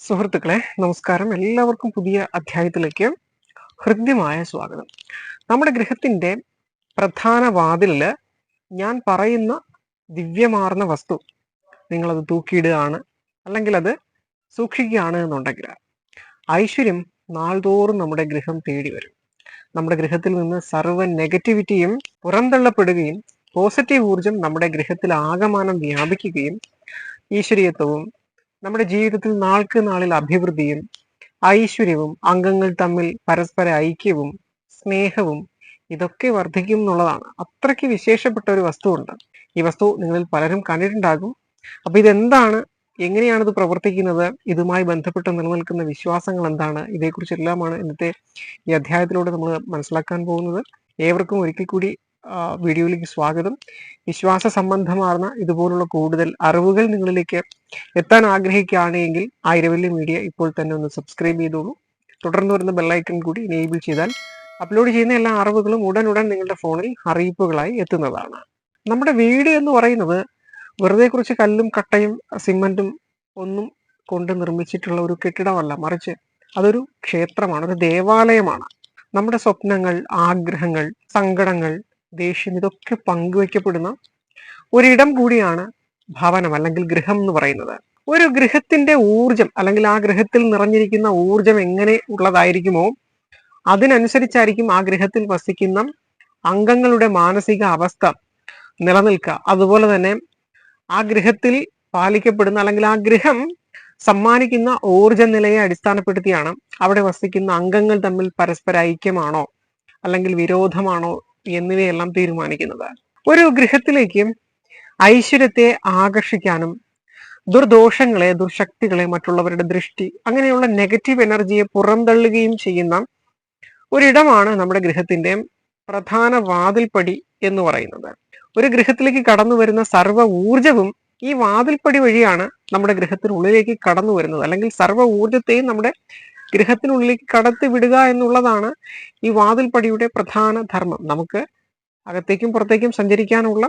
സുഹൃത്തുക്കളെ നമസ്കാരം. എല്ലാവർക്കും പുതിയ അധ്യായത്തിലേക്ക് ഹൃദ്യമായ സ്വാഗതം. നമ്മുടെ ഗൃഹത്തിന്റെ പ്രധാന വാതിലിൽ ഞാൻ പറയുന്ന ദിവ്യമാർന്ന വസ്തു നിങ്ങളത് തൂക്കിയിടുകയാണ് അല്ലെങ്കിൽ അത് സൂക്ഷിക്കുകയാണ് എന്നുണ്ടെങ്കിൽ ഐശ്വര്യം നാൾതോറും നമ്മുടെ ഗൃഹം തേടി വരും. നമ്മുടെ ഗൃഹത്തിൽ നിന്ന് സർവ നെഗറ്റിവിറ്റിയും പുറന്തള്ളപ്പെടുകയും പോസിറ്റീവ് ഊർജം നമ്മുടെ ഗൃഹത്തിൽ ആകമാനം വ്യാപിക്കുകയും ഈശ്വരീയത്വവും നമ്മുടെ ജീവിതത്തിൽ നാൾക്ക് നാളിൽ അഭിവൃദ്ധിയും ഐശ്വര്യവും അംഗങ്ങൾ തമ്മിൽ പരസ്പര ഐക്യവും സ്നേഹവും ഇതൊക്കെ വർദ്ധിക്കും എന്നുള്ളതാണ്. അത്രയ്ക്ക് വിശേഷപ്പെട്ട ഒരു വസ്തുവുണ്ട്. ഈ വസ്തു നിങ്ങളിൽ പലരും കണ്ടിട്ടുണ്ടാകും. അപ്പൊ ഇതെന്താണ്? എങ്ങനെയാണ് ഇത് പ്രവർത്തിക്കുന്നത്? ഇതുമായി ബന്ധപ്പെട്ട് നിലനിൽക്കുന്ന വിശ്വാസങ്ങൾ എന്താണ്? ഇതേക്കുറിച്ചെല്ലാമാണ് ഇന്നത്തെ ഈ അധ്യായത്തിലൂടെ നമ്മൾ മനസ്സിലാക്കാൻ പോകുന്നത്. ഏവർക്കും ഒരിക്കൽ കൂടി വീഡിയോയിലേക്ക് സ്വാഗതം. വിശ്വാസ സംബന്ധമാർന്ന ഇതുപോലുള്ള കൂടുതൽ അറിവുകൾ നിങ്ങളിലേക്ക് എത്താൻ ആഗ്രഹിക്കുകയാണെങ്കിൽ ആയിരവല്ലി മീഡിയ ഇപ്പോൾ തന്നെ ഒന്ന് സബ്സ്ക്രൈബ് ചെയ്തോളൂ. തുടർന്ന് വരുന്ന ബെല്ലൈക്കൺ കൂടി എനേബിൾ ചെയ്താൽ അപ്ലോഡ് ചെയ്യുന്ന എല്ലാ അറിവുകളും ഉടൻ ഉടൻ നിങ്ങളുടെ ഫോണിൽ അറിയിപ്പുകളായി എത്തുന്നതാണ്. നമ്മുടെ വീട് എന്ന് പറയുന്നത് വെറുതെ കുറിച്ച് കല്ലും കട്ടയും സിമന്റും ഒന്നും കൊണ്ട് നിർമ്മിച്ചിട്ടുള്ള ഒരു കെട്ടിടമല്ല. മറിച്ച് അതൊരു ക്ഷേത്രമാണ് ഒരു ദേവാലയമാണ്. നമ്മുടെ സ്വപ്നങ്ങൾ ആഗ്രഹങ്ങൾ സങ്കടങ്ങൾ ദേഷ്യം ഇതൊക്കെ പങ്കുവയ്ക്കപ്പെടുന്ന ഒരിടം കൂടിയാണ് ഭവനം അല്ലെങ്കിൽ ഗൃഹം എന്ന് പറയുന്നത്. ഒരു ഗൃഹത്തിന്റെ ഊർജം അല്ലെങ്കിൽ ആ ഗൃഹത്തിൽ നിറഞ്ഞിരിക്കുന്ന ഊർജം എങ്ങനെ ഉള്ളതായിരിക്കുമോ അതിനനുസരിച്ചായിരിക്കും ആ ഗൃഹത്തിൽ വസിക്കുന്ന അംഗങ്ങളുടെ മാനസിക അവസ്ഥ നിലനിൽക്കുക. അതുപോലെ തന്നെ ആ ഗൃഹത്തിൽ പാലിക്കപ്പെടുന്ന അല്ലെങ്കിൽ ആ ഗൃഹം സമ്മാനിക്കുന്ന ഊർജ നിലയെ അടിസ്ഥാനപ്പെടുത്തിയാണ് അവിടെ വസിക്കുന്ന അംഗങ്ങൾ തമ്മിൽ പരസ്പര ഐക്യമാണോ അല്ലെങ്കിൽ വിരോധമാണോ എന്നിവയെല്ലാം തീരുമാനിക്കുന്നത്. ഒരു ഗൃഹത്തിലേക്ക് ഐശ്വര്യത്തെ ആകർഷിക്കാനും ദുർദോഷങ്ങളെ ദുർശക്തികളെ മറ്റുള്ളവരുടെ ദൃഷ്ടി അങ്ങനെയുള്ള നെഗറ്റീവ് എനർജിയെ പുറംതള്ളുകയും ചെയ്യുന്ന ഒരിടമാണ് നമ്മുടെ ഗൃഹത്തിന്റെ പ്രധാന വാതിൽപ്പടി എന്ന് പറയുന്നത്. ഒരു ഗൃഹത്തിലേക്ക് കടന്നു വരുന്ന സർവ ഊർജവും ഈ വാതിൽപ്പടി വഴിയാണ് നമ്മുടെ ഗൃഹത്തിനുള്ളിലേക്ക് കടന്നു വരുന്നത്. അല്ലെങ്കിൽ സർവ ഊർജത്തെയും നമ്മുടെ ഗൃഹത്തിനുള്ളിലേക്ക് കടത്തി വിടുക എന്നുള്ളതാണ് ഈ വാതിൽപ്പടിയുടെ പ്രധാന ധർമ്മം. നമുക്ക് അകത്തേക്കും പുറത്തേക്കും സഞ്ചരിക്കാനുള്ള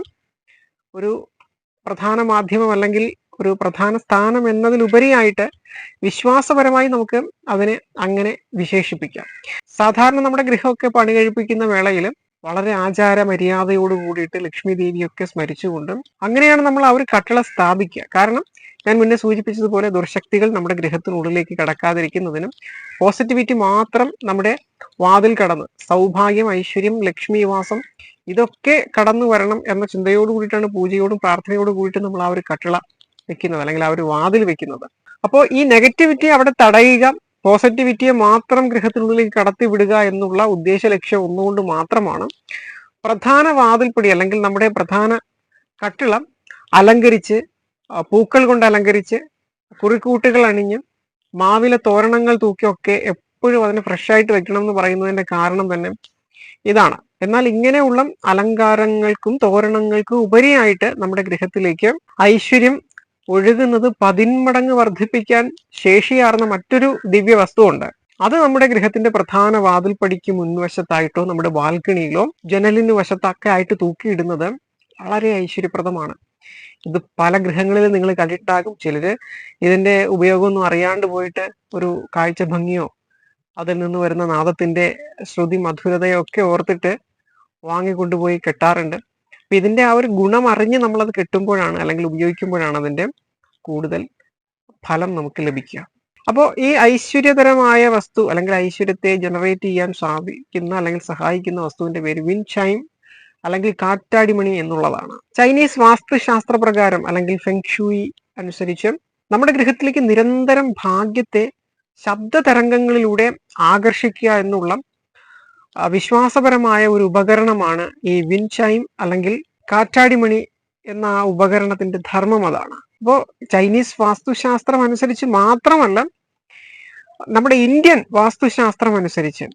ഒരു പ്രധാന മാധ്യമം അല്ലെങ്കിൽ ഒരു പ്രധാന സ്ഥാനം എന്നതിലുപരിയായിട്ട് വിശ്വാസപരമായി നമുക്ക് അതിനെ അങ്ങനെ വിശേഷിപ്പിക്കാം. സാധാരണ നമ്മുടെ ഗൃഹമൊക്കെ പണി കഴിപ്പിക്കുന്ന വേളയിൽ വളരെ ആചാര മര്യാദയോട് കൂടിയിട്ട് ലക്ഷ്മി ദേവിയൊക്കെ സ്മരിച്ചുകൊണ്ടും അങ്ങനെയാണ് നമ്മൾ ആ ഒരു കട്ടള സ്ഥാപിക്കുക. കാരണം ഞാൻ മുന്നേ സൂചിപ്പിച്ചതുപോലെ ദുർശക്തികൾ നമ്മുടെ ഗൃഹത്തിനുള്ളിലേക്ക് കടക്കാതിരിക്കുന്നതിനും പോസിറ്റിവിറ്റി മാത്രം നമ്മുടെ വാതിൽ കടന്ന് സൗഭാഗ്യം ഐശ്വര്യം ലക്ഷ്മിവാസം ഇതൊക്കെ കടന്നു വരണം എന്ന ചിന്തയോട് കൂടിയിട്ടാണ് പൂജയോടും പ്രാർത്ഥനയോടും കൂടിയിട്ട് നമ്മൾ ആ ഒരു കട്ടിള വെക്കുന്നത് അല്ലെങ്കിൽ ആ ഒരു വാതിൽ വെക്കുന്നത്. അപ്പോൾ ഈ നെഗറ്റിവിറ്റി അവിടെ തടയുക പോസിറ്റിവിറ്റിയെ മാത്രം ഗൃഹത്തിനുള്ളിലേക്ക് കടത്തി വിടുക എന്നുള്ള ഉദ്ദേശ ലക്ഷ്യം ഒന്നുകൊണ്ട് മാത്രമാണ് പ്രധാന വാതിൽപ്പടി അല്ലെങ്കിൽ നമ്മുടെ പ്രധാന കട്ടിളം അലങ്കരിച്ച് പൂക്കൾ കൊണ്ട് അലങ്കരിച്ച് കുറിക്കൂട്ടുകൾ അണിഞ്ഞ് മാവിലെ തോരണങ്ങൾ തൂക്കിയൊക്കെ എപ്പോഴും അതിനെ ഫ്രഷ് ആയിട്ട് വെക്കണം എന്ന് പറയുന്നതിന്റെ കാരണം തന്നെ ഇതാണ്. എന്നാൽ ഇങ്ങനെയുള്ള അലങ്കാരങ്ങൾക്കും തോരണങ്ങൾക്കും ഉപരിയായിട്ട് നമ്മുടെ ഗൃഹത്തിലേക്ക് ഐശ്വര്യം ഒഴുകുന്നത് പതിന്മടങ്ങ് വർദ്ധിപ്പിക്കാൻ ശേഷിയാർന്ന മറ്റൊരു ദിവ്യ വസ്തുവുണ്ട് അത് നമ്മുടെ ഗൃഹത്തിന്റെ പ്രധാന വാതിൽപ്പടിക്ക് മുൻവശത്തായിട്ടോ നമ്മുടെ ബാൽക്കണിയിലോ ജനലിന് വശത്തൊക്കെ ആയിട്ട് തൂക്കിയിടുന്നത് വളരെ ഐശ്വര്യപ്രദമാണ്. ഇത് പല ഗൃഹങ്ങളിലും നിങ്ങൾ കണ്ടിട്ടാകും ചിലര് ഇതിന്റെ ഉപയോഗമൊന്നും അറിയാണ്ട് പോയിട്ട് ഒരു കാഴ്ച ഭംഗിയോ അതിൽ നിന്ന് വരുന്ന നാദത്തിന്റെ ശ്രുതി മധുരതയൊക്കെ ഓർത്തിട്ട് വാങ്ങിക്കൊണ്ടുപോയി കെട്ടാറുണ്ട്. അപ്പൊ ഇതിന്റെ ആ ഒരു ഗുണം അറിഞ്ഞ് നമ്മളത് കെട്ടുമ്പോഴാണ് അല്ലെങ്കിൽ ഉപയോഗിക്കുമ്പോഴാണ് അതിന്റെ കൂടുതൽ ഫലം നമുക്ക് ലഭിക്കുക. അപ്പോൾ ഈ ഐശ്വര്യതരമായ വസ്തു അല്ലെങ്കിൽ ഐശ്വര്യത്തെ ജനറേറ്റ് ചെയ്യാൻ സാധിക്കുന്ന അല്ലെങ്കിൽ സഹായിക്കുന്ന വസ്തുവിന്റെ പേര് വിൻ ചൈം അല്ലെങ്കിൽ കാറ്റാടിമണി എന്നുള്ളതാണ്. ചൈനീസ് വാസ്തുശാസ്ത്ര പ്രകാരം അല്ലെങ്കിൽ ഫെങ്ഷൂയി അനുസരിച്ച് നമ്മുടെ ഗൃഹത്തിലേക്ക് നിരന്തരം ഭാഗ്യത്തെ ശബ്ദ തരംഗങ്ങളിലൂടെ ആകർഷിക്കുക എന്നുള്ള വിശ്വാസപരമായ ഒരു ഉപകരണമാണ് ഈ വിൻചൈം അല്ലെങ്കിൽ കാറ്റാടിമണി എന്ന ആ ഉപകരണത്തിന്റെ ധർമ്മം അതാണ്. അപ്പോൾ ചൈനീസ് വാസ്തുശാസ്ത്രം അനുസരിച്ച് മാത്രമല്ല നമ്മുടെ ഇന്ത്യൻ വാസ്തുശാസ്ത്രം അനുസരിച്ച്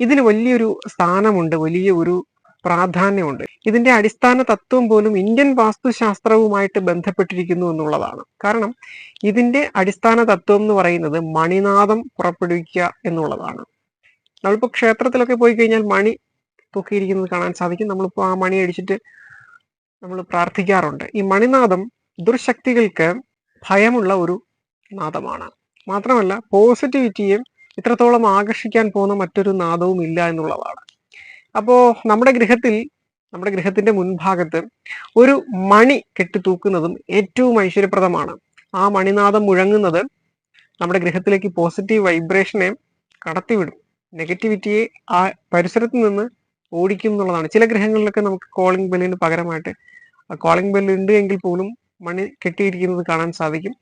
ഇതിന് വലിയൊരു സ്ഥാനമുണ്ട് വലിയ ഒരു പ്രാധാന്യമുണ്ട്. ഇതിന്റെ അടിസ്ഥാന തത്വം പോലും ഇന്ത്യൻ വാസ്തുശാസ്ത്രവുമായിട്ട് ബന്ധപ്പെട്ടിരിക്കുന്നു എന്നുള്ളതാണ്. കാരണം ഇതിന്റെ അടിസ്ഥാന തത്വം എന്ന് പറയുന്നത് മണിനാദം പുറപ്പെടുവിക്കുക എന്നുള്ളതാണ്. നമ്മളിപ്പോൾ ക്ഷേത്രത്തിലൊക്കെ പോയി കഴിഞ്ഞാൽ മണി തൂക്കിയിരിക്കുന്നത് കാണാൻ സാധിക്കും. നമ്മളിപ്പോൾ ആ മണി അടിച്ചിട്ട് നമ്മൾ പ്രാർത്ഥിക്കാറുണ്ട്. ഈ മണിനാദം ദുർശക്തികൾക്ക് ഭയമുള്ള ഒരു നാദമാണ് മാത്രമല്ല പോസിറ്റിവിറ്റിയെ ഇത്രത്തോളം ആകർഷിക്കാൻ പോകുന്ന മറ്റൊരു നാദവും ഇല്ല എന്നുള്ളതാണ്. അപ്പോൾ നമ്മുടെ ഗൃഹത്തിൽ നമ്മുടെ ഗൃഹത്തിന്റെ മുൻഭാഗത്ത് ഒരു മണി കെട്ടി തൂക്കുന്നതും ഏറ്റവും ഐശ്വര്യപ്രദമാണ്. ആ മണിനാഥം മുഴങ്ങുന്നത് നമ്മുടെ ഗൃഹത്തിലേക്ക് പോസിറ്റീവ് വൈബ്രേഷനെ കടത്തിവിടും. നെഗറ്റിവിറ്റിയെ ആ പരിസരത്ത് നിന്ന് ഓടിക്കും എന്നുള്ളതാണ്. ചില ഗ്രഹങ്ങളിലൊക്കെ നമുക്ക് കോളിംഗ് ബെല്ലിന് പകരമായിട്ട് കോളിംഗ് ബെല്ല് ഉണ്ട് എങ്കിൽ പോലും മണി കെട്ടിയിരിക്കുന്നത് കാണാൻ സാധിക്കും.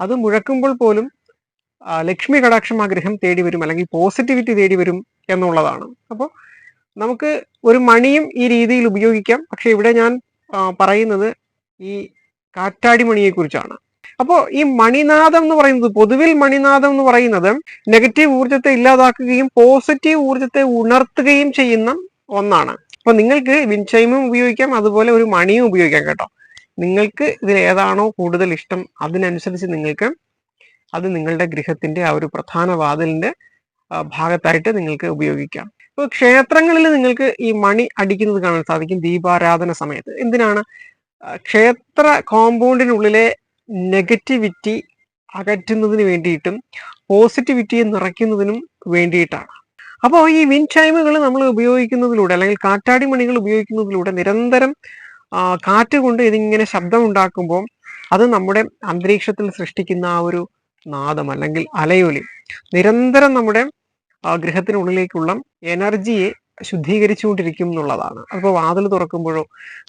അത് മുഴക്കുമ്പോൾ പോലും ലക്ഷ്മി കടാക്ഷം ആ ഗ്രഹം തേടി വരും അല്ലെങ്കിൽ പോസിറ്റിവിറ്റി തേടി വരും എന്നുള്ളതാണ്. അപ്പോൾ നമുക്ക് ഒരു മണിയും ഈ രീതിയിൽ ഉപയോഗിക്കാം. പക്ഷെ ഇവിടെ ഞാൻ പറയുന്നത് ഈ കാറ്റാടി മണിയെ കുറിച്ചാണ് അപ്പോൾ ഈ മണിനാഥം എന്ന് പറയുന്നത് പൊതുവിൽ മണിനാഥം എന്ന് പറയുന്നത് നെഗറ്റീവ് ഊർജത്തെ ഇല്ലാതാക്കുകയും പോസിറ്റീവ് ഊർജത്തെ ഉണർത്തുകയും ചെയ്യുന്ന ഒന്നാണ്. അപ്പൊ നിങ്ങൾക്ക് വിൻചൈമും ഉപയോഗിക്കാം അതുപോലെ ഒരു മണിയും ഉപയോഗിക്കാം കേട്ടോ. നിങ്ങൾക്ക് ഇതിൽ ഏതാണോ കൂടുതൽ ഇഷ്ടം അതിനനുസരിച്ച് നിങ്ങൾക്ക് അത് നിങ്ങളുടെ ഗൃഹത്തിന്റെ ആ ഒരു പ്രധാന വാതിലിന്റെ ഭാഗത്തായിട്ട് നിങ്ങൾക്ക് ഉപയോഗിക്കാം. ഇപ്പൊ ക്ഷേത്രങ്ങളിൽ നിങ്ങൾക്ക് ഈ മണി അടിക്കുന്നത് കാണാൻ സാധിക്കും ദീപാരാധന സമയത്ത്. എന്തിനാണ്? ക്ഷേത്ര കോമ്പൗണ്ടിനുള്ളിലെ നെഗറ്റിവിറ്റി അകറ്റുന്നതിന് വേണ്ടിയിട്ടും പോസിറ്റിവിറ്റിയെ നിറയ്ക്കുന്നതിനും വേണ്ടിയിട്ടാണ്. അപ്പോൾ ഈ വിൻ ചൈമുകൾ നമ്മൾ ഉപയോഗിക്കുന്നതിലൂടെ അല്ലെങ്കിൽ കാറ്റാടി മണികൾ ഉപയോഗിക്കുന്നതിലൂടെ നിരന്തരം കാറ്റ് കൊണ്ട് ഇതിങ്ങനെ ശബ്ദം ഉണ്ടാക്കുമ്പോൾ അത് നമ്മുടെ അന്തരീക്ഷത്തിൽ സൃഷ്ടിക്കുന്ന ആ ഒരു നാദം അല്ലെങ്കിൽ അലയൊലി നിരന്തരം നമ്മുടെ ഗൃഹത്തിനുള്ളിലേക്കുള്ള എനർജിയെ ശുദ്ധീകരിച്ചുകൊണ്ടിരിക്കും എന്നുള്ളതാണ് അപ്പോൾ വാതിൽ തുറക്കുമ്പോഴോ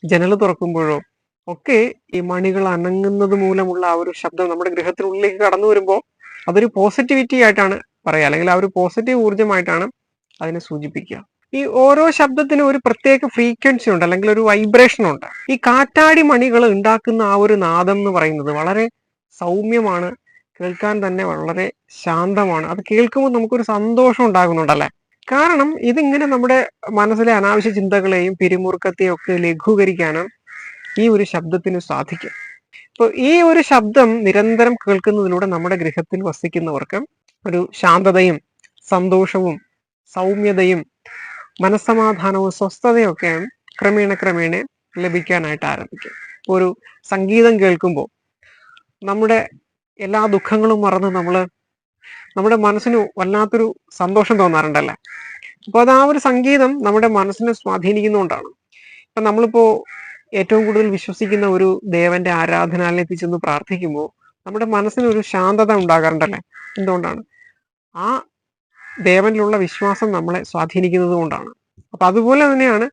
ജനൽ തുറക്കുമ്പോഴോ ഒക്കെ ഈ മണികൾ അനങ്ങുന്നത് മൂലമുള്ള ആ ഒരു ശബ്ദം നമ്മുടെ ഗൃഹത്തിനുള്ളിലേക്ക് കടന്നു വരുമ്പോൾ അതൊരു പോസിറ്റിവിറ്റി ആയിട്ടാണ് പറയുക. അല്ലെങ്കിൽ ആ ഒരു പോസിറ്റീവ് ഊർജമായിട്ടാണ് അതിനെ സൂചിപ്പിക്കുക. ഈ ഓരോ ശബ്ദത്തിനും ഒരു പ്രത്യേക ഫ്രീക്വൻസി ഉണ്ട്. അല്ലെങ്കിൽ ഒരു വൈബ്രേഷൻ ഉണ്ട്. ഈ കാറ്റാടി മണികൾ ഉണ്ടാക്കുന്ന ആ ഒരു നാദം എന്ന് പറയുന്നത് വളരെ സൗമ്യമാണ്. കേൾക്കാൻ തന്നെ വളരെ ശാന്തമാണ്. അത് കേൾക്കുമ്പോൾ നമുക്കൊരു സന്തോഷം ഉണ്ടാകുന്നുണ്ടല്ലേ? കാരണം ഇതിങ്ങനെ നമ്മുടെ മനസ്സിലെ അനാവശ്യ ചിന്തകളെയും പിരിമുറുക്കത്തെയും ഒക്കെ ലഘൂകരിക്കാനും ഈ ഒരു ശബ്ദത്തിന് സാധിക്കും. അപ്പോൾ ഈ ഒരു ശബ്ദം നിരന്തരം കേൾക്കുന്നതിലൂടെ നമ്മുടെ ഗൃഹത്തിൽ വസിക്കുന്നവർക്ക് ഒരു ശാന്തതയും സന്തോഷവും സൗമ്യതയും മനസ്സമാധാനവും സ്വസ്ഥതയും ഒക്കെ ക്രമേണ ക്രമേണ ലഭിക്കാനായിട്ട് ആരംഭിക്കും. ഒരു സംഗീതം കേൾക്കുമ്പോൾ നമ്മുടെ എല്ലാ ദുഃഖങ്ങളും മറന്ന് നമ്മൾ നമ്മുടെ മനസ്സിന് വല്ലാത്തൊരു സന്തോഷം തോന്നാറുണ്ടല്ലേ? അപ്പോൾ അത് ആ ഒരു സംഗീതം നമ്മുടെ മനസ്സിനെ സ്വാധീനിക്കുന്നതുകൊണ്ടാണ് ഇപ്പൊ നമ്മളിപ്പോ ഏറ്റവും കൂടുതൽ വിശ്വസിക്കുന്ന ഒരു ദേവന്റെ ആരാധനാലയത്തിൽ ചെന്ന് പ്രാർത്ഥിക്കുമ്പോൾ നമ്മുടെ മനസ്സിന് ഒരു ശാന്തത ഉണ്ടാകാറുണ്ടല്ലേ? എന്തുകൊണ്ടാണ്? ആ ദേവനിലുള്ള വിശ്വാസം നമ്മളെ സ്വാധീനിക്കുന്നത് കൊണ്ടാണ് അപ്പൊ അതുപോലെ തന്നെയാണ്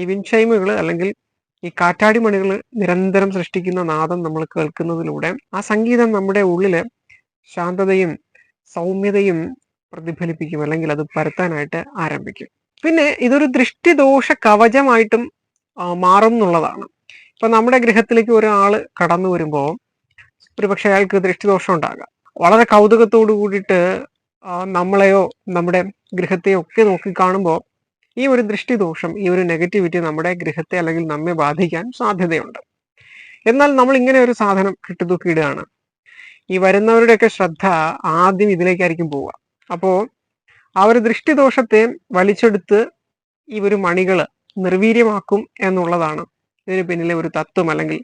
ഈ വിൻഷൈമുകൾ അല്ലെങ്കിൽ ഈ കാറ്റാടി മണികൾ നിരന്തരം സൃഷ്ടിക്കുന്ന നാദം നമ്മൾ കേൾക്കുന്നതിലൂടെ ആ സംഗീതം നമ്മുടെ ഉള്ളിൽ ശാന്തതയും സൗമ്യതയും പ്രതിഫലിപ്പിക്കും അല്ലെങ്കിൽ അത് പരത്താനായിട്ട് ആരംഭിക്കും. പിന്നെ ഇതൊരു ദൃഷ്ടിദോഷ കവചമായിട്ടും മാറും എന്നുള്ളതാണ്. ഇപ്പൊ നമ്മുടെ ഗൃഹത്തിലേക്ക് ഒരാൾ കടന്നു വരുമ്പോൾ ഒരു പക്ഷെ അയാൾക്ക് ദൃഷ്ടിദോഷം ഉണ്ടാകാം. വളരെ കൗതുകത്തോടു കൂടിയിട്ട് നമ്മളെയോ നമ്മുടെ ഗൃഹത്തെയോ ഒക്കെ നോക്കി കാണുമ്പോൾ ഈ ഒരു ദൃഷ്ടിദോഷം ഈ ഒരു നെഗറ്റിവിറ്റി നമ്മുടെ ഗൃഹത്തെ അല്ലെങ്കിൽ നമ്മെ ബാധിക്കാൻ സാധ്യതയുണ്ട്. എന്നാൽ നമ്മൾ ഇങ്ങനെ ഒരു സാധനം കെട്ടിത്തൂക്കിയിടുകയാണ്. ഈ വരുന്നവരുടെയൊക്കെ ശ്രദ്ധ ആദ്യം ഇതിലേക്കായിരിക്കും പോവുക. അപ്പോൾ ആ ഒരു ദൃഷ്ടിദോഷത്തെ വലിച്ചെടുത്ത് ഈ ഒരു മണികൾ നിർവീര്യമാക്കും എന്നുള്ളതാണ് ഇതിന് പിന്നിലെ ഒരു തത്വം അല്ലെങ്കിൽ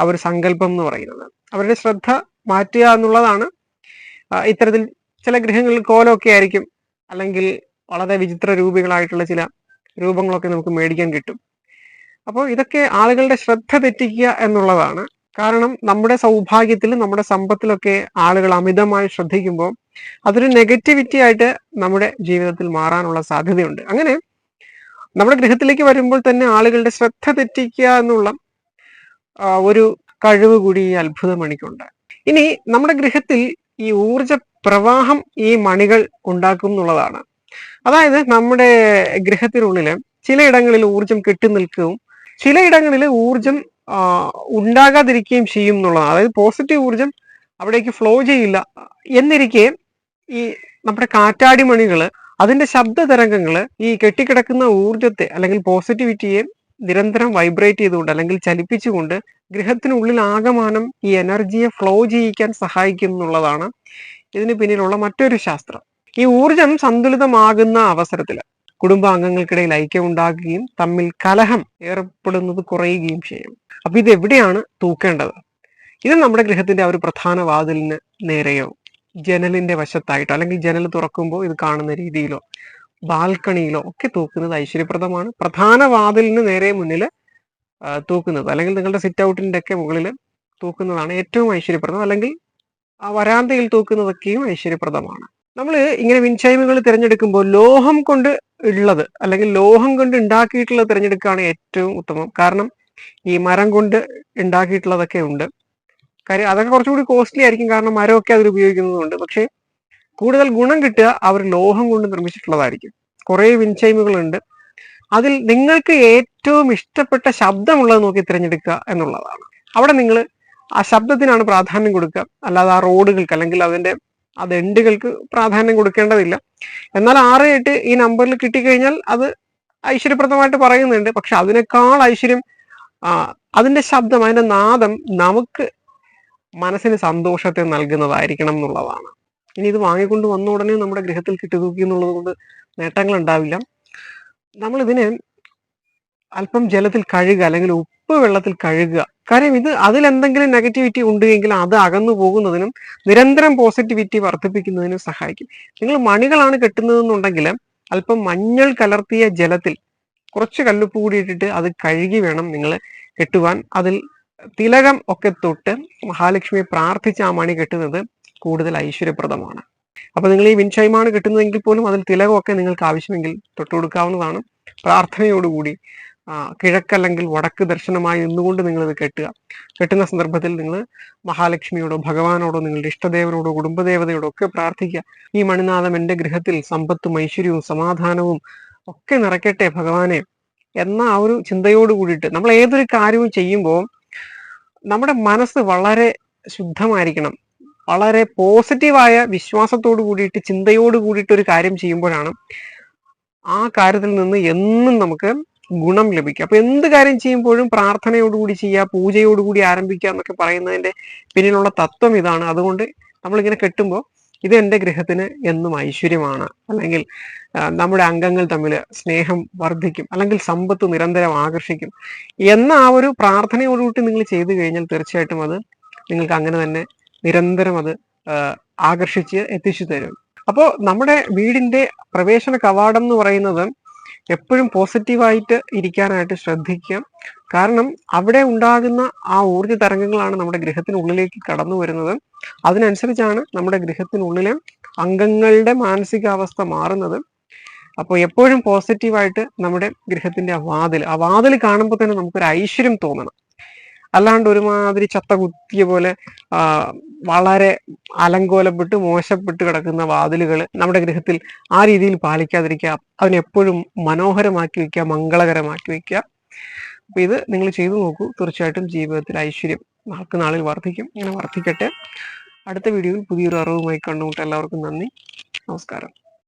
ആ ഒരു സങ്കല്പം എന്ന് പറയുന്നത്. അവരുടെ ശ്രദ്ധ മാറ്റുക എന്നുള്ളതാണ്. ഇത്തരത്തിൽ ചില ഗ്രഹങ്ങളിൽ കോലമൊക്കെ ആയിരിക്കും. അല്ലെങ്കിൽ വളരെ വിചിത്ര രൂപികളായിട്ടുള്ള ചില രൂപങ്ങളൊക്കെ നമുക്ക് മേടിക്കാൻ കിട്ടും. അപ്പോൾ ഇതൊക്കെ ആളുകളുടെ ശ്രദ്ധ തെറ്റിക്കുക എന്നുള്ളതാണ്. കാരണം നമ്മുടെ സൗഭാഗ്യത്തിലും നമ്മുടെ സമ്പത്തിലൊക്കെ ആളുകൾ അമിതമായി ശ്രദ്ധിക്കുമ്പോൾ അതൊരു നെഗറ്റിവിറ്റി ആയിട്ട് നമ്മുടെ ജീവിതത്തിൽ മാറാനുള്ള സാധ്യതയുണ്ട്. അങ്ങനെ നമ്മുടെ ഗൃഹത്തിലേക്ക് വരുമ്പോൾ തന്നെ ആളുകളുടെ ശ്രദ്ധ തെറ്റിക്കുക എന്നുള്ള ഒരു കഴിവ് കൂടി ഈ അത്ഭുത മണിക്കുണ്ട് ഇനി നമ്മുടെ ഗൃഹത്തിൽ ഈ ഊർജ പ്രവാഹം ഈ മണികൾ ഉണ്ടാക്കും എന്നുള്ളതാണ്. അതായത് നമ്മുടെ ഗ്രഹത്തിനുള്ളിൽ ചിലയിടങ്ങളിൽ ഊർജം കെട്ടി നിൽക്കുകയും ചിലയിടങ്ങളിൽ ഊർജം ഉണ്ടാകാതിരിക്കുകയും ചെയ്യും എന്നുള്ളത് അതായത് പോസിറ്റീവ് ഊർജം അവിടേക്ക് ഫ്ലോ ചെയ്യില്ല എന്നിരിക്കെ ഈ നമ്മുടെ കാറ്റാടി മണികൾ അതിന്റെ ശബ്ദ തരംഗങ്ങൾ ഈ കെട്ടിക്കിടക്കുന്ന ഊർജത്തെ അല്ലെങ്കിൽ പോസിറ്റിവിറ്റിയെ നിരന്തരം വൈബ്രേറ്റ് ചെയ്തുകൊണ്ട് അല്ലെങ്കിൽ ചലിപ്പിച്ചുകൊണ്ട് ഗ്രഹത്തിനുള്ളിൽ ആകമാനം ഈ എനർജിയെ ഫ്ലോ ചെയ്യിക്കാൻ സഹായിക്കും എന്നുള്ളതാണ് ഇതിന് പിന്നിലുള്ള മറ്റൊരു ശാസ്ത്രം. ഈ ഊർജം സന്തുലിതമാകുന്ന അവസരത്തിൽ കുടുംബാംഗങ്ങൾക്കിടയിൽ ഐക്യം ഉണ്ടാകുകയും തമ്മിൽ കലഹം ഏർപ്പെടുന്നത് കുറയുകയും ചെയ്യും. അപ്പൊ ഇത് എവിടെയാണ് തൂക്കേണ്ടത്? ഇത് നമ്മുടെ ഗൃഹത്തിന്റെ ആ ഒരു പ്രധാന വാതിലിന് നേരെയോ? ജനലിന്റെ വശത്തായിട്ടോ? അല്ലെങ്കിൽ ജനൽ തുറക്കുമ്പോൾ ഇത് കാണുന്ന രീതിയിലോ? ബാൽക്കണിയിലോ? ഒക്കെ തൂക്കുന്നത് ഐശ്വര്യപ്രദമാണ്. പ്രധാന വാതിലിന് നേരെ മുന്നിൽ തൂക്കുന്നത്. അല്ലെങ്കിൽ നിങ്ങളുടെ സിറ്റ് ഔട്ടിന്റെ ഒക്കെ മുകളിൽ തൂക്കുന്നതാണ് ഏറ്റവും ഐശ്വര്യപ്രദം. അല്ലെങ്കിൽ ആ വരാന്തയിൽ തൂക്കുന്നതൊക്കെയും ഐശ്വര്യപ്രദമാണ്. നമ്മൾ ഇങ്ങനെ വിൻചൈമുകൾ തിരഞ്ഞെടുക്കുമ്പോൾ ലോഹം കൊണ്ട് ഉള്ളത് അല്ലെങ്കിൽ ലോഹം കൊണ്ട് ഉണ്ടാക്കിയിട്ടുള്ളത് തിരഞ്ഞെടുക്കുകയാണ് ഏറ്റവും ഉത്തമം. കാരണം ഈ മരം കൊണ്ട് ഉണ്ടാക്കിയിട്ടുള്ളതൊക്കെ ഉണ്ട്. കാര്യം അതൊക്കെ കുറച്ചുകൂടി കോസ്റ്റ്ലി ആയിരിക്കും കാരണം മരമൊക്കെ അതിൽ ഉപയോഗിക്കുന്നതുകൊണ്ട്. പക്ഷേ കൂടുതൽ ഗുണം കിട്ടുക അവർ ലോഹം കൊണ്ട് നിർമ്മിച്ചിട്ടുള്ളതായിരിക്കും. കുറേ വിൻചൈമുകളുണ്ട് അതിൽ നിങ്ങൾക്ക് ഏറ്റവും ഇഷ്ടപ്പെട്ട ശബ്ദമുള്ളത് നോക്കി തിരഞ്ഞെടുക്കുക എന്നുള്ളതാണ്. അവിടെ നിങ്ങൾ ആ ശബ്ദത്തിനാണ് പ്രാധാന്യം കൊടുക്കുക. അല്ലാതെ ആ റോഡുകൾക്ക് അല്ലെങ്കിൽ അതിന്റെ ആ എൻഡുകൾക്ക് പ്രാധാന്യം കൊടുക്കേണ്ടതില്ല. എന്നാൽ ആറ് എട്ട് ഈ നമ്പറിൽ കിട്ടിക്കഴിഞ്ഞാൽ അത് ഐശ്വര്യപ്രദമായിട്ട് പറയുന്നുണ്ട്. പക്ഷെ അതിനേക്കാൾ ഐശ്വര്യം അതിന്റെ ശബ്ദം അതിന്റെ നാദം നമുക്ക് മനസ്സിന് സന്തോഷത്തെ നൽകുന്നതായിരിക്കണം എന്നുള്ളതാണ്. ഇനി ഇത് വാങ്ങിക്കൊണ്ട് വന്ന ഉടനെ നമ്മുടെ ഗൃഹത്തിൽ കിട്ടിതൂക്കി എന്നുള്ളത് കൊണ്ട് നേട്ടങ്ങൾ ഉണ്ടാവില്ല നമ്മൾ ഇതിനെ അല്പം ജലത്തിൽ കഴുകുക അല്ലെങ്കിൽ വെള്ളത്തിൽ കഴുകുക. കാര്യം ഇത് അതിലെന്തെങ്കിലും നെഗറ്റിവിറ്റി ഉണ്ടെങ്കിൽ അത് അകന്നു പോകുന്നതിനും നിരന്തരം പോസിറ്റിവിറ്റി വർദ്ധിപ്പിക്കുന്നതിനും സഹായിക്കും. നിങ്ങൾ മണികളാണ് കെട്ടുന്നതെന്നുണ്ടെങ്കിൽ അല്പം മഞ്ഞൾ കലർത്തിയ ജലത്തിൽ കുറച്ച് കല്ലുപ്പ് കൂടി ഇട്ടിട്ട് അത് കഴുകി വേണം നിങ്ങൾ കെട്ടുവാൻ. അതിൽ തിലകം ഒക്കെ തൊട്ട് മഹാലക്ഷ്മിയെ പ്രാർത്ഥിച്ച് ആ മണി കെട്ടുന്നത് കൂടുതൽ ഐശ്വര്യപ്രദമാണ്. അപ്പൊ നിങ്ങൾ ഈ വിൻഷൈമാണ് കിട്ടുന്നതെങ്കിൽ പോലും അതിൽ തിലകമൊക്കെ നിങ്ങൾക്ക് ആവശ്യമെങ്കിൽ തൊട്ടു കൊടുക്കാവുന്നതാണ്. പ്രാർത്ഥനയോടുകൂടി കിഴക്കല്ലെങ്കിൽ വടക്ക് ദർശനമായി നിന്നുകൊണ്ട് നിങ്ങൾ ഇത് കെട്ടുക. കെട്ടുന്ന സന്ദർഭത്തിൽ നിങ്ങൾ മഹാലക്ഷ്മിയോടോ ഭഗവാനോടോ നിങ്ങളുടെ ഇഷ്ടദേവനോടോ കുടുംബദേവതയോടോ ഒക്കെ പ്രാർത്ഥിക്കുക. ഈ മണിനാഥം എന്റെ ഗൃഹത്തിൽ സമ്പത്തും ഐശ്വര്യവും സമാധാനവും ഒക്കെ നിറയ്ക്കട്ടെ ഭഗവാനെ. എന്ന ആ ഒരു ചിന്തയോട് കൂടിയിട്ട് നമ്മൾ ഏതൊരു കാര്യവും ചെയ്യുമ്പോൾ നമ്മുടെ മനസ്സ് വളരെ ശുദ്ധമായിരിക്കണം. വളരെ പോസിറ്റീവായ വിശ്വാസത്തോട് കൂടിയിട്ട് ചിന്തയോട് കൂടിയിട്ട് ഒരു കാര്യം ചെയ്യുമ്പോഴാണ് ആ കാര്യത്തിൽ നിന്ന് എന്നും നമുക്ക് ഗുണം ലഭിക്കും. അപ്പൊ എന്ത് കാര്യം ചെയ്യുമ്പോഴും പ്രാർത്ഥനയോടുകൂടി ചെയ്യുക പൂജയോടുകൂടി ആരംഭിക്കുക എന്നൊക്കെ പറയുന്നതിന്റെ പിന്നിലുള്ള തത്വം ഇതാണ്. അതുകൊണ്ട് നമ്മളിങ്ങനെ കെട്ടുമ്പോൾ ഇത് എന്റെ ഗൃഹത്തിന് എന്നും ഐശ്വര്യമാണ്. അല്ലെങ്കിൽ നമ്മുടെ അംഗങ്ങൾ തമ്മിൽ സ്നേഹം വർദ്ധിക്കും. അല്ലെങ്കിൽ സമ്പത്ത് നിരന്തരം ആകർഷിക്കും. എന്ന ആ ഒരു പ്രാർത്ഥനയോടുകൂടി നിങ്ങൾ ചെയ്തു കഴിഞ്ഞാൽ തീർച്ചയായിട്ടും അത് നിങ്ങൾക്ക് അങ്ങനെ തന്നെ നിരന്തരം അത് ആകർഷിച്ച് എത്തിച്ചു തരും. അപ്പോൾ നമ്മുടെ വീടിന്റെ പ്രവേശന കവാടം എന്ന് പറയുന്നത് എപ്പോഴും പോസിറ്റീവായിട്ട് ഇരിക്കാനായിട്ട് ശ്രദ്ധിക്കുക. കാരണം അവിടെ ഉണ്ടാകുന്ന ആ ഊർജ തരംഗങ്ങളാണ് നമ്മുടെ ഗ്രഹത്തിനുള്ളിലേക്ക് കടന്നു വരുന്നത്. അതിനനുസരിച്ചാണ് നമ്മുടെ ഗ്രഹത്തിനുള്ളിലെ അംഗങ്ങളുടെ മാനസികാവസ്ഥ മാറുന്നത്. അപ്പോൾ എപ്പോഴും പോസിറ്റീവായിട്ട് നമ്മുടെ ഗൃഹത്തിന്റെ ആ വാതിൽ ആ വാതിൽ കാണുമ്പോൾ തന്നെ നമുക്കൊരു ഐശ്വര്യം തോന്നണം. അല്ലാണ്ട് ഒരുമാതിരി ചത്ത കുത്തിയ പോലെ വളരെ അലങ്കോലപ്പെട്ട് മോശപ്പെട്ട് കിടക്കുന്ന വാതിലുകൾ നമ്മുടെ ഗൃഹത്തിൽ ആ രീതിയിൽ പാലിക്കാതിരിക്കുക അതിനെപ്പോഴും മനോഹരമാക്കി വെക്കുക മംഗളകരമാക്കി വെക്കുക. അപ്പൊ ഇത് നിങ്ങൾ ചെയ്തു നോക്കൂ. തീർച്ചയായിട്ടും ജീവിതത്തിൽ ഐശ്വര്യം നാൾക്ക് നാളിൽ വർദ്ധിക്കും. ഇങ്ങനെ വർദ്ധിക്കട്ടെ. അടുത്ത വീഡിയോയിൽ പുതിയൊരു അറിവുമായി കണ്ടുമുട്ട എല്ലാവർക്കും നന്ദി. നമസ്കാരം.